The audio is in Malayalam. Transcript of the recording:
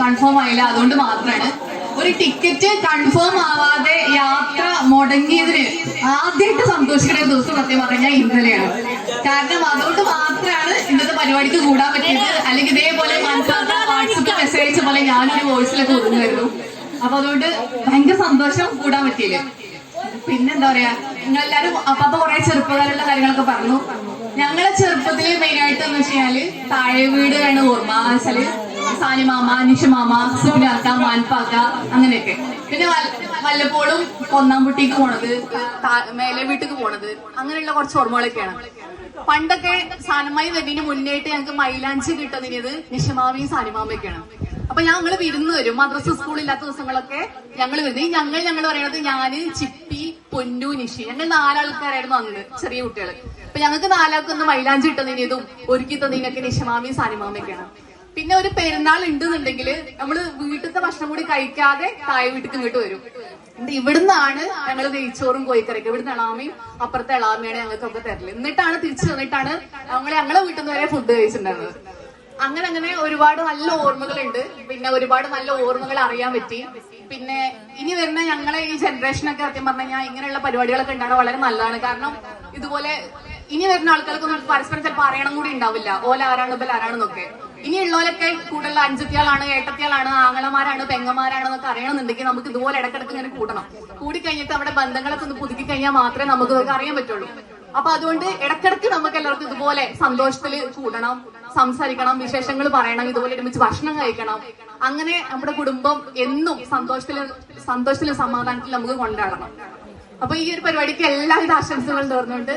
കൺഫേം ആയില്ല. അതുകൊണ്ട് മാത്രമാണ്. ഒരു ടിക്കറ്റ് കൺഫേം ആവാതെ യാത്ര മുടങ്ങിയതിന് ആദ്യമായിട്ട് സന്തോഷിക്കുന്ന ദിവസം സത്യം പറഞ്ഞാൽ ഇന്നലെയാണ്. കാരണം അതുകൊണ്ട് മാത്രമാണ് ഇന്നത്തെ പരിപാടിക്ക് കൂടാൻ പറ്റിയത്. അല്ലെങ്കിൽ ഇതേപോലെ വാട്സപ്പ് മെസ്സേജ് അയച്ച പോലെ ഞാനൊരു വോയിസിലൊക്കെ ഒതുങ്ങായിരുന്നു അപ്പൊ അതുകൊണ്ട് ഭയങ്കര സന്തോഷം കൂടാൻ പറ്റിയില്ല? പിന്നെന്താ പറയാ? നിങ്ങളെല്ലാരും അപ്പൊ കുറെ ചെറുപ്പകാലുള്ള കാര്യങ്ങളൊക്കെ പറഞ്ഞു. ഞങ്ങളെ ചെറുപ്പത്തിൽ മെയിൻ ആയിട്ട് എന്ന് വെച്ചാൽ താഴെ വീട് ആണ് ഓർമ്മ വെച്ചാൽ സാനിമാമ നിഷമാമ സുബിനാക്ക മാൻപാക്ക അങ്ങനെയൊക്കെ. പിന്നെ വല്ലപ്പോഴും വല്ലപ്പോഴും ഒന്നാംകുട്ടിക്ക് പോണത് മേലെ വീട്ടിക്ക് പോണത് അങ്ങനെയുള്ള കുറച്ച് ഓർമ്മകളൊക്കെയാണ്. പണ്ടൊക്കെ സാനമായി വരുന്നതിന് മുന്നേയിട്ട് ഞങ്ങൾക്ക് മൈലാഞ്ചി കിട്ടുന്നത് നിഷമാമയും സാനിമാമയൊക്കെയാണ് അപ്പൊ ഞങ്ങൾ വിരുന്ന് വരും മദ്രസ സ്കൂളില്ലാത്ത ദിവസങ്ങളൊക്കെ ഞങ്ങൾ വരുന്നത്. ഞങ്ങൾ ഞങ്ങൾ പറയുന്നത് ഞാൻ ചിപ്പി പൊന്നു നിഷി. ഞങ്ങൾ നാലാൾക്കാരായിരുന്നു അന്ന് ചെറിയ കുട്ടികൾ അപ്പൊ ഞങ്ങൾക്ക് നാലാൾക്കൊന്ന് മൈലാഞ്ചി ഇട്ടതിനതും ഒരുക്കി തന്നതിനൊക്കെ നിഷമാമിയും സാനിമാമയൊക്കെയാണ് പിന്നെ ഒരു പെരുന്നാൾ ഉണ്ടെന്നുണ്ടെങ്കിൽ നമ്മൾ വീട്ടിലത്തെ ഭക്ഷണം കൂടി കഴിക്കാതെ തായ വീട്ടിൽ ഇങ്ങോട്ട് വരും. ഇവിടുന്നാണ് ഞങ്ങൾ നെയ്ച്ചോറും കോഴിക്കറിയൊക്കെ ഇവിടുന്ന് എളാമയും അപ്പുറത്തെ എളാമയാണ് ഞങ്ങൾക്കൊക്കെ തരൽ. എന്നിട്ടാണ് തിരിച്ചു വന്നിട്ടാണ് ഞങ്ങൾ ഞങ്ങളെ വീട്ടിൽ നിന്ന് വരെ ഫുഡ് കഴിച്ചിട്ടുണ്ടായിരുന്നത്. അങ്ങനെ അങ്ങനെ ഒരുപാട് നല്ല ഓർമ്മകളുണ്ട്. പിന്നെ ഒരുപാട് നല്ല ഓർമ്മകൾ അറിയാൻ പറ്റി. പിന്നെ ഇനി വരുന്ന ഞങ്ങളെ ഈ ജനറേഷനൊക്കെ സത്യം പറഞ്ഞു ഇങ്ങനെയുള്ള പരിപാടികളൊക്കെ ഉണ്ടാകുന്നത് വളരെ നല്ലതാണ്. കാരണം ഇതുപോലെ ഇനി വരുന്ന ആൾക്കാർക്കൊന്നും പരസ്പരം ചിലപ്പോൾ അറിയണം കൂടി ഉണ്ടാവില്ല. ഓല ആരാണ് ബൽ ആരാണെന്നൊക്കെ ഇനിയുള്ളവരൊക്കെ കൂടുതലുള്ള അഞ്ചത്തിയാളാണ് ഏട്ടത്തിയാളാണ് ആങ്ങളമാരാണ് പെങ്ങന്മാരാണ് എന്നൊക്കെ അറിയണമെന്നുണ്ടെങ്കിൽ നമുക്ക് ഇതുപോലെ ഇടക്കിടക്ക് ഇങ്ങനെ കൂട്ടണം. കൂടിക്കഴിഞ്ഞിട്ട് അവിടെ ബന്ധങ്ങളൊക്കെ ഒന്ന് പുതുക്കി കഴിഞ്ഞാൽ മാത്രമേ നമുക്ക് ഇതൊക്കെ അറിയാൻ പറ്റുള്ളൂ. അപ്പൊ അതുകൊണ്ട് ഇടക്കിടക്ക് നമുക്ക് എല്ലാവർക്കും ഇതുപോലെ സന്തോഷത്തിൽ കൂടണം സംസാരിക്കണം വിശേഷങ്ങൾ പറയണം ഇതുപോലെ ഒരുമിച്ച് ഭക്ഷണം കഴിക്കണം. അങ്ങനെ നമ്മുടെ കുടുംബം എന്നും സന്തോഷത്തിലും സന്തോഷത്തിലും സമാധാനത്തിൽ നമുക്ക് കൊണ്ടാടണം. അപ്പൊ ഈ ഒരു പരിപാടിക്ക് എല്ലാവിധ ആശംസകളും തോർന്നുകൊണ്ട്